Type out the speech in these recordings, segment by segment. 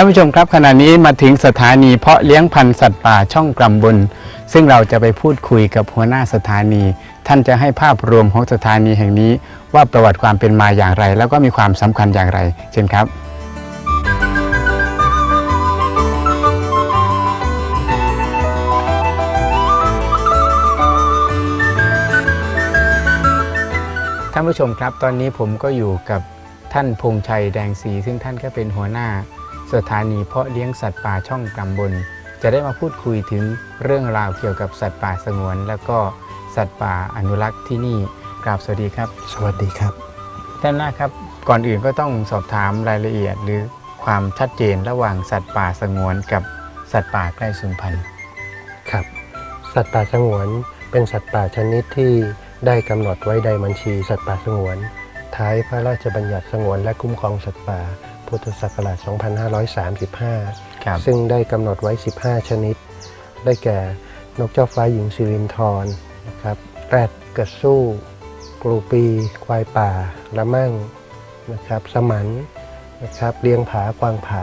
านผู้ชมครับขณะนี้มาถึงสถานีเพาะเลี้ยงพันธุ์สัตว์ป่าช่องกำบลซึ่งเราจะไปพูดคุยกับหัวหน้าสถานี ท่านจะให้ภาพรวมของสถานีแห่งนี้ ว่าประวัติความเป็นมาอย่างไร แล้วก็มีความสำคัญอย่างไร เช่นครับ ท่านผู้ชมครับ ตอนนี้ผมก็อยู่กับท่านพงชัยแดงศรีซึ่งท่านก็เป็นหัวหน้า สถานีเพาะเลี้ยงสัตว์ป่าช่องกำบล จะได้มาพูดคุยถึงเรื่องราวเกี่ยวกับสัตว์ป่าสงวน แล้วก็สัตว์ป่าอนุรักษ์ที่นี่กราบสวัสดีครับ สวัสดีครับท่านแรกครับก่อนอื่นก็ต้องสอบถามรายละเอียด หรือความชัดเจนระหว่างสัตว์ป่าสงวน กับสัตว์ป่าใกล้สูญพันธุ์ครับ สัตว์ป่าสงวนเป็นสัตว์ป่าชนิดที่ได้กำหนดไว้ในบัญชีสัตว์ป่าสงวน ท้ายพระราชบัญญัติสงวนและคุ้มครองสัตว์ป่า พุทธศักราช 2535ครับซึ่งได้กำหนดไว้ 15 ชนิด ได้แก่นกเจ้าฟ้าหญิงสิรินทรนะครับแรดกระสู้กรูปี ควายป่า ละมั่งนะครับสมันนะครับเลี้ยงผากวางผา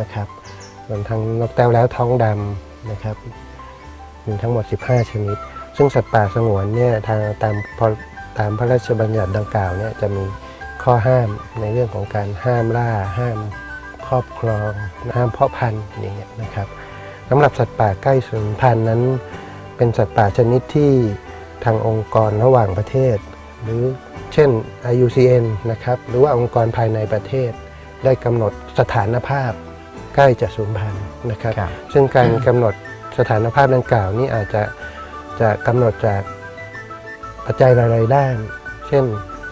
นะครับรวมทั้งนกแต้วแล้วท้องดำนะครับมีทั้งหมด 15 ชนิด ซึ่งสัตว์ป่าสงวนเนี่ยทางตามพรตามพระราชบัญญัติดังกล่าวเนี่ยจะมี ข้อห้ามในเรื่องของการห้ามล่า ห้ามครอบครอง ห้ามเพาะพันธุ์อย่างเงี้ยนะครับสำหรับสัตว์ป่าใกล้สูญพันธุ์นั้น เป็นสัตว์ป่าชนิดที่ทางองค์กรระหว่างประเทศ หรือเช่น IUCN นะครับหรือว่าองค์กรภายในประเทศ ได้กำหนดสถานภาพใกล้จะสูญพันธุ์นะครับครับซึ่งการกำหนดสถานภาพดังกล่าวนี้อาจจะจะกำหนดจากปัจจัยหลายๆด้าน เช่น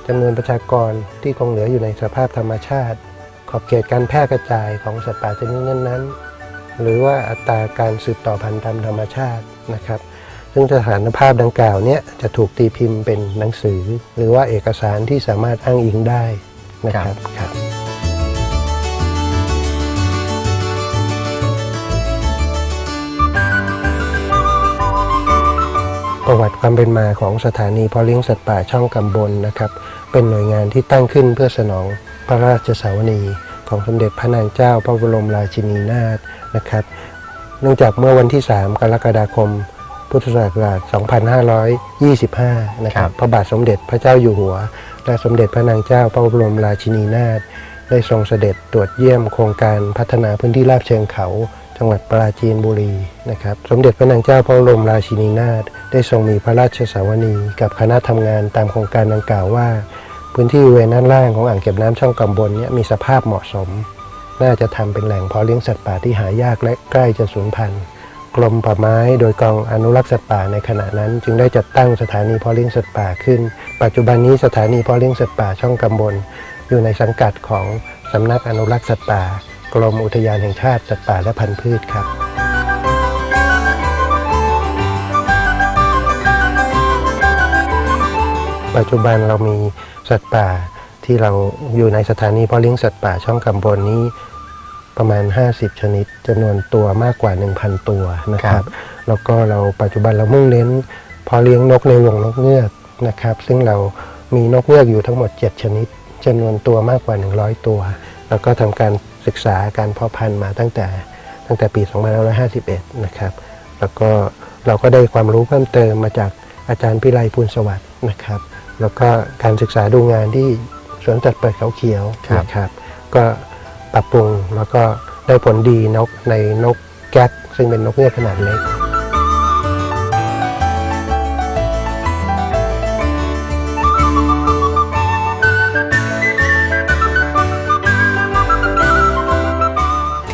จำนวนประชากรที่คงเหลืออยู่ในสภาพธรรมชาติ ขอบเขตการแพร่กระจายของสัตว์ป่าชนิดนั้นๆ หรือว่าอัตราการสืบต่อพันธุ์ตามธรรมชาตินะครับ ซึ่งสถานภาพดังกล่าวเนี้ยจะถูกตีพิมพ์เป็นหนังสือ หรือว่าเอกสารที่สามารถอ้างอิงได้นะครับครับ ประวัติความเป็นมาของสถานีเพาะเลี้ยงสัตว์ป่าช่องกำบลนะครับ เป็นหน่วยงานที่ตั้งขึ้นเพื่อสนองพระราชสาวนีของสมเด็จพระนางเจ้าพระบรมราชินีนาถนะครับ เนื่องจากเมื่อวันที่ 3 กรกฎาคม พุทธศักราช 2525 นะครัรับบพระบาทสมเด็จพระเจ้าอยู่หัว และสมเด็จพระนางเจ้าพระบรมราชินีนาถได้ทรงเสด็จตรวจเยี่ยมโครงการพัฒนาพื้นที่ราบเชิงเขา จังหวัดปราจีนบุรีนะครับ สมเด็จพระนางเจ้าพระบรมราชินีนาถได้ทรงมีพระราชสาวนีกับคณะทำงานตามโครงการดังกล่าวว่า พื้นที่เวณด้านล่างของอ่างเก็บน้ำช่องกำบลเนี่ยมีสภาพเหมาะสม น่าจะทำเป็นแหล่งเพาะเลี้ยงสัตว์ป่าที่หายากและใกล้จะสูญพันธุ์กรมป่าไม้โดยกองอนุรักษ์สัตว์ป่าในขณะนั้น จึงได้จัดตั้งสถานีเพาะเลี้ยงสัตว์ป่าขึ้น ปัจจุบันนี้สถานีเพาะเลี้ยงสัตว์ป่าช่องกำบล อยู่ในสังกัดของสำนักอนุรักษ์สัตว์ป่า รมอุทยานแห่งชาติสัตว์ป่าและพันธุ์พืชครับปัจจุบันเรามีสัตว์ป่าที่เราอยู่ในสถานีเพาะเลี้ยงสัตว์ป่าช่องกำบลนี้ประมาณ 50 ชนิดจำนวนตัวมากกว่า 1,000 ตัวนะคครัรับบแล้วก็เราปัจจุบันเรามุ่งเน้นเพอเลี้ยงนกในวงนกเงือกนะครับ ซึ่งเรามีนกเงือกอยู่ทั้งหมด 7 ชนิดจำนวนตัวมากกว่า 100 ตัว แล้วก็ทำการ ศึกษาการเพาะพันธุ์มาตั้งแต่ตั้งแต่ปี 2551 นะครับ แล้วก็เราก็ได้ความรู้เพิ่มเติมมาจากอาจารย์พิไลพูนสวัสดิ์นะครับ แล้วก็การศึกษาดูงานที่สวนสัตว์เปิดเขาเขียวครับนะครับ ก็ปรับปรุงแล้วก็ได้ผลดีนกในนกแก๊กซึ่งเป็นนกเงือกขนาดเล็ก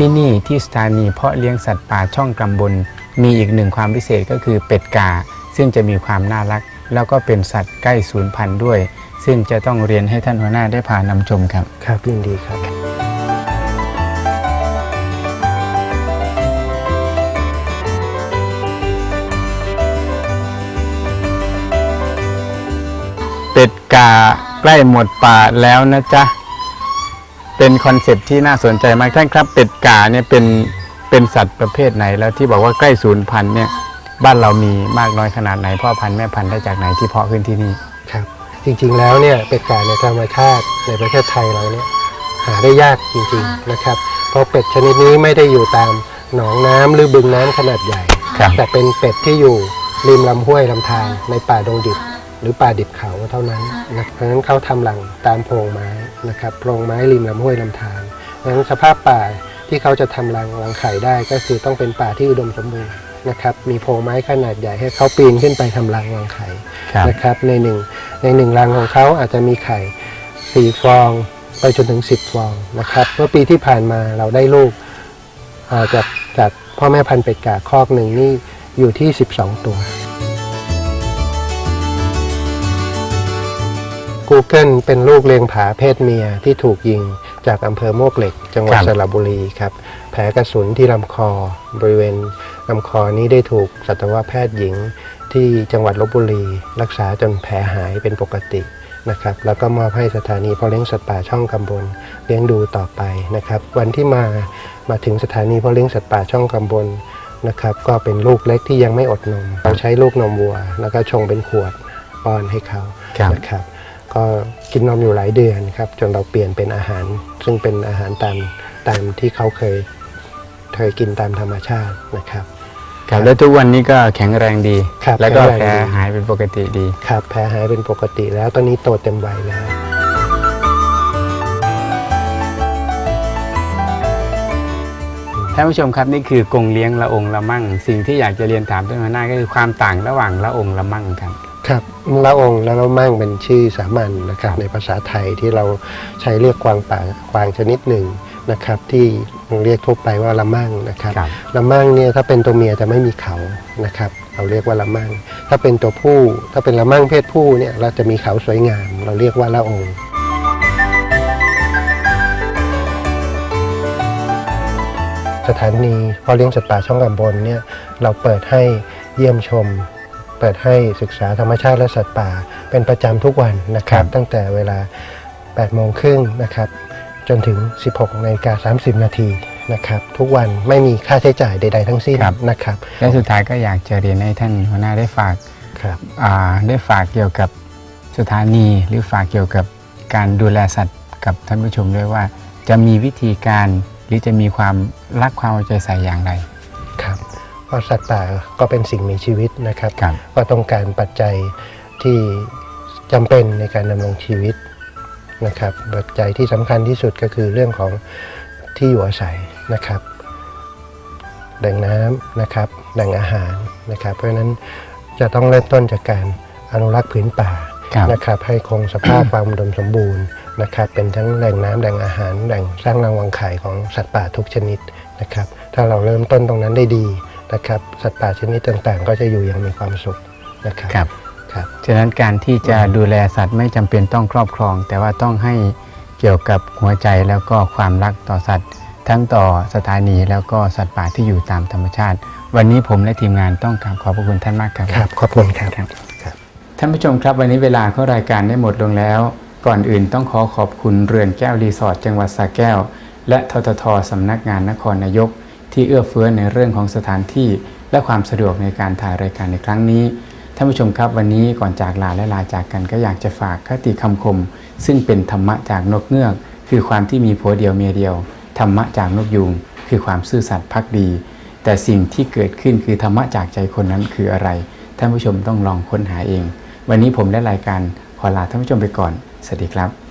ที่นี่ที่สถานีเพาะเลี้ยงสัตว์ป่าช่องกำบล มีอีกหนึ่งความพิเศษก็คือเป็ดกา ซึ่งจะมีความน่ารัก แล้วก็เป็นสัตว์ใกล้สูญพันธุ์ด้วย ซึ่งจะต้องเรียนให้ท่านหัวหน้าได้พานำชมครับ ครับยินดีครับ เป็ดกาใกล้หมดป่าแล้วนะจ๊ะ เป็นคอนเซ็ปต์ที่น่าสนใจมากท่านครับ เป็ดกาเนี่ยเป็นเป็นสัตว์ประเภทไหน แล้วที่บอกว่าใกล้สูญพันธุ์เนี่ยบ้านเรามีมากน้อยขนาดไหนพ่อพันธุ์แม่พันธุ์ได้จากไหนที่เพาะขึ้นที่นี่ ครับจริงๆแล้วเนี่ยเป็ดไก่ในธรรมชาติในประเทศไทยเราเนี่ยหาได้ยากจริงๆนะครับ เพราะเป็ดชนิดนี้ไม่ได้อยู่ตามหนองน้ำหรือบึงน้ำขนาดใหญ่ ครับ แต่เป็นเป็ดที่อยู่ริมลำห้วยลำธารในป่าดงดิบ หรือป่าดิบเขาเท่านั้นนะเพราะฉะนั้นเขาทำรังตามโพรงไม้นะครับโพรงไม้ริมลำห้วยลำธารเพราะฉะนั้นสภาพป่าที่เขาจะทำรังรังไข่ได้ก็คือต้องเป็นป่าที่อุดมสมบูรณ์นะครับมีโพรงไม้ขนาดใหญ่ให้เขาปีนขึ้นไปทำรังรังไข่ครับนะครับในหนึ่งในหนึ่งรังของเขาอาจจะมีไข่สี่ฟองไปจนถึง 10 ฟองนะครับเมื่อปีที่ผ่านมาเราได้ลูกอ่าจากจากพ่อแม่พันธุ์เป็ดกาคอกหนึ่งนี่อยู่ที่ 12 ตัว Google เป็นลูกเลี้ยงผาเพศเมียที่ถูกยิงจากอำเภอโมวกเหล็ก จังหวัดครับ สระบุรีครับ แผลกระสุนที่ลำคอ บริเวณลำคอนี้ได้ถูกสัตวแพทย์หญิงที่จังหวัดลบบุรี รักษาจนแผลหายเป็นปกตินะครับ แล้วก็มอบให้สถานีเพาะเลี้ยงสัตว์ป่าช่องกำบลเลี้ยงดูต่อไปนะครับ วันที่มามาถึงสถานีเพาะเลี้ยงสัตว์ป่าช่องกำบลนะครับก็เป็นลูกเล็กที่ยังไม่อดนม เราใช้ลูกนมวัว แล้วก็ชงเป็นขวดป้อนให้เขา ครับ นะครับ ก็กินนมอยู่หลายเดือนครับ จนเราเปลี่ยนเป็นอาหาร ซึ่งเป็นอาหารตามตามที่เขาเคยเคยกินตามธรรมชาตินะครับครับแล้วทุกวันนี้ก็แข็งแรงดี ครับแล้วก็แข็งแผลแรงดีหายเป็นปกติดี ครับแผลหายเป็นปกติแล้วตอนนี้โตเต็มวัยแล้ว ท่านผู้ชมครับนี่คือกรงเลี้ยงละองละมั่ง สิ่งที่อยากจะเรียนถามท่านหัวหน้าก็คือความต่างระหว่างละองละมั่งครับ ครับละองค์และละมั่งเป็นชื่อสามัญนะครับในภาษาไทยที่เราใช้เรียกกวางป่ากวางชนิดหนึ่งนะครับ ที่เรียกทั่วไปว่าละมั่งนะครับครับ ละมั่งเนี่ยถ้าเป็นตัวเมียจะไม่มีเขานะครับ เราเรียกว่าละมั่งถ้าเป็นตัวผู้ ถ้าเป็นละมั่งเพศผู้เนี่ยเราจะมีเขาสวยงาม เราเรียกว่าละองค์สถานีเพาะเลี้ยงสัตว์ป่าช่องกำบลเนี่ยเราเปิดให้เยี่ยมชม เปิดให้ศึกษาธรรมชาติและสัตว์ป่า เป็นประจำทุกวันนะครับครับ ตั้งแต่เวลา 8 โมงครึ่งนะครับ จนถึง 16นาฬิกา30 นาทีนะครับ ทุกวันไม่มีค่าใช้จ่ายใด ๆ ทั้งสิ้นนะครับ และสุดท้ายก็อยากจะเรียนให้ท่านหัวหน้าได้ฝากครับ อ่าได้ฝากเกี่ยวกับสถานีหรือฝากเกี่ยวกับการดูแลสัตว์กับท่านผู้ชมด้วยว่า จะมีวิธีการหรือจะมีความรักความเอาใจใส่อย่างไรครับเพ ราะสัตว์ป่าก็เป็นสิ่งมีชีวิตนะครับ ครับก็ต้องการปัจจัยที่จำเป็นในการดำรงชีวิตนะครับ ปัจจัยที่สำคัญที่สุดก็คือเรื่องของที่อยู่อาศัยนะครับ แหล่งน้ำนะครับ แหล่งอาหารนะครับ เพราะฉะนั้นจะต้องเริ่มต้นจากการอนุรักษ์ผืนป่าครับ นะครับ ให้คงสภาพ ความอุดมสมบูรณ์นะครับ เป็นทั้งแหล่งน้ำแหล่งอาหาร แหล่งสร้างรังวังไข่ของสัตว์ป่าทุกชนิดนะครับ ถ้าเราเริ่มต้นตรงนั้นได้ดี นะครับสัตว์ป่าชนิดต่างๆ ก็จะอยู่อย่างมีความสุขนะครับครับครับฉะนั้นการที่จะดูแลสัตว์ไม่จำเป็นต้องครอบครอง แต่ว่าต้องให้เกี่ยวกับหัวใจแล้วก็ความรักต่อสัตว์ ทั้งต่อสถานีแล้วก็สัตว์ป่าที่อยู่ตามธรรมชาติ วันนี้ผมและทีมงานต้องกราบขอบพระคุณท่านมากครับครับขอบคุณครับครับครับท่านผู้ชมครับวันนี้เวลาเข้ารายการได้หมดลงแล้ว ก่อนอื่นต้องขอขอบคุณเรือนแก้วรีสอร์ทจังหวัดสระแก้ว และทททสำนักงานนครนายก ที่เอื้อเฟื้อในเรื่องของสถานที่ และความสะดวกในการถ่ายรายการในครั้งนี้ท่านผู้ชมครับวันนี้ก่อนจากลาและลาจากกันก็อยากจะฝากคติคำคม ซึ่งเป็นธรรมะจากนกเงือก คือความที่มีผัวเดียวเมียเดียว ธรรมะจากนกยูงคือความซื่อสัตย์พักดี แต่สิ่งที่เกิดขึ้นคือธรรมะจากใจคนนั้นคืออะไร ท่านผู้ชมต้องลองค้นหาเอง วันนี้ผมและรายการขอลาท่านผู้ชมไปก่อนสวัสดีครับ